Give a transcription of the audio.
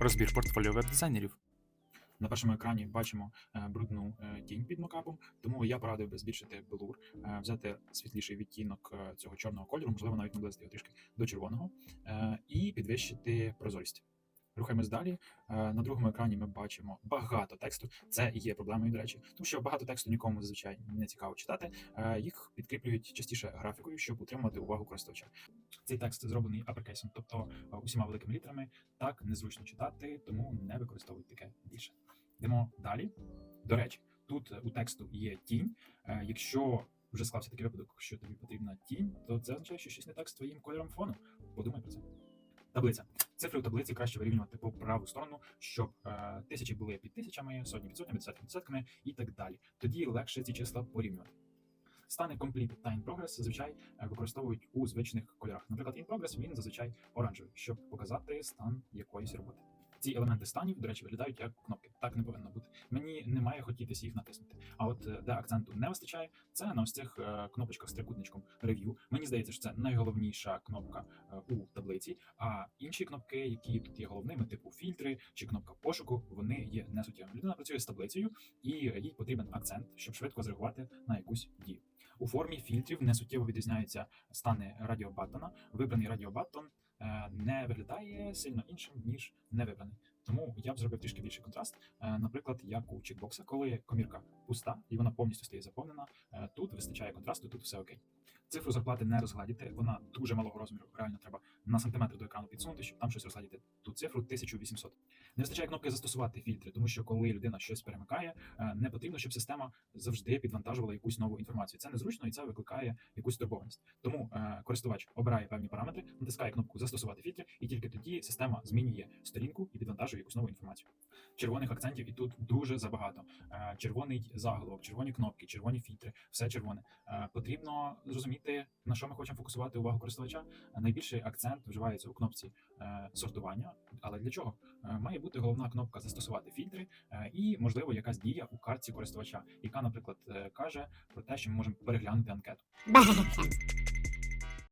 Розбір портфоліо веб-дизайнерів. На першому екрані бачимо е, брудну е, тінь під мокапом, тому я порадив би збільшити блур, е, взяти світліший відтінок цього чорного кольору, можливо, навіть наблизити його трішки до червоного, і підвищити прозорість. Рухаємось далі. Е, На другому екрані ми бачимо багато тексту. Це є проблемою, до речі, тому що багато тексту нікому зазвичай не цікаво читати. Е, Їх підкріплюють частіше графікою, щоб утримувати увагу користувача. Цей текст зроблений аперкейсом, тобто е, усіма великими літерами. Так незручно читати, тому не використовуйте таке більше. Йдемо далі. До речі, тут у тексту є тінь. Якщо вже склався такий випадок, що тобі потрібна тінь, то це означає, що щось не так з твоїм кольором фону. Подумай про це. Таблиця. Цифри у таблиці краще вирівнювати по праву сторону, щоб е, тисячі були під тисячами, сотні під сотнями, десятки під десятками і так далі. Тоді легше ці числа порівнювати. Стани Complete та In Progress зазвичай е, використовують у звичних кольорах. Наприклад, In Progress він зазвичай оранжевий, щоб показати стан якоїсь роботи. Ці елементи станів, до речі, виглядають як кнопки. Так не повинно бути. Мені немає хотітися їх натиснути. А от е, де акценту не вистачає, це на ось цих е, кнопочках з трикутничком рев'ю. Мені здається, що це найголовніша кнопка е, у таблиці. А інші кнопки, які тут є головними, типу фільтри чи кнопка пошуку, вони є несуттєвими. Людина працює з таблицею, і їй потрібен акцент, щоб швидко зреагувати на якусь дію. У формі фільтрів несуттєво відрізняються стани радіобаттона. Вибраний радіобаттон не виглядає сильно іншим ніж невибраний. Тому я б зробив трішки більший контраст. Е, Наприклад, як у чекбокса, коли комірка пуста і вона повністю стає заповнена. е, Тут вистачає контрасту, тут все окей. Цифру зарплати не розгладіти, вона дуже малого розміру. Реально треба на сантиметр до екрану підсунути, щоб там щось розгладіти. Тут цифру 1800. Не вистачає кнопки застосувати фільтри, тому що коли людина щось перемикає, е, не потрібно, щоб система завжди підвантажувала якусь нову інформацію. Це незручно і це викликає якусь турбованість. Тому е, користувач обирає певні параметри, натискає кнопку застосувати фільтри, і тільки тоді система змінює сторінку і підвантажує якусь нову інформацію. Червоних акцентів і тут дуже забагато. Е, червоний заголовок, червоні кнопки, червоні фільтри, все червоне. Е, потрібно зрозуміти, на що ми хочемо фокусувати увагу користувача. Е, Найбільший акцент вживається у кнопці сортування. Але для чого? Має бути головна кнопка застосувати фільтри і, можливо, якась дія у картці користувача, яка, наприклад, каже про те, що ми можемо переглянути анкету.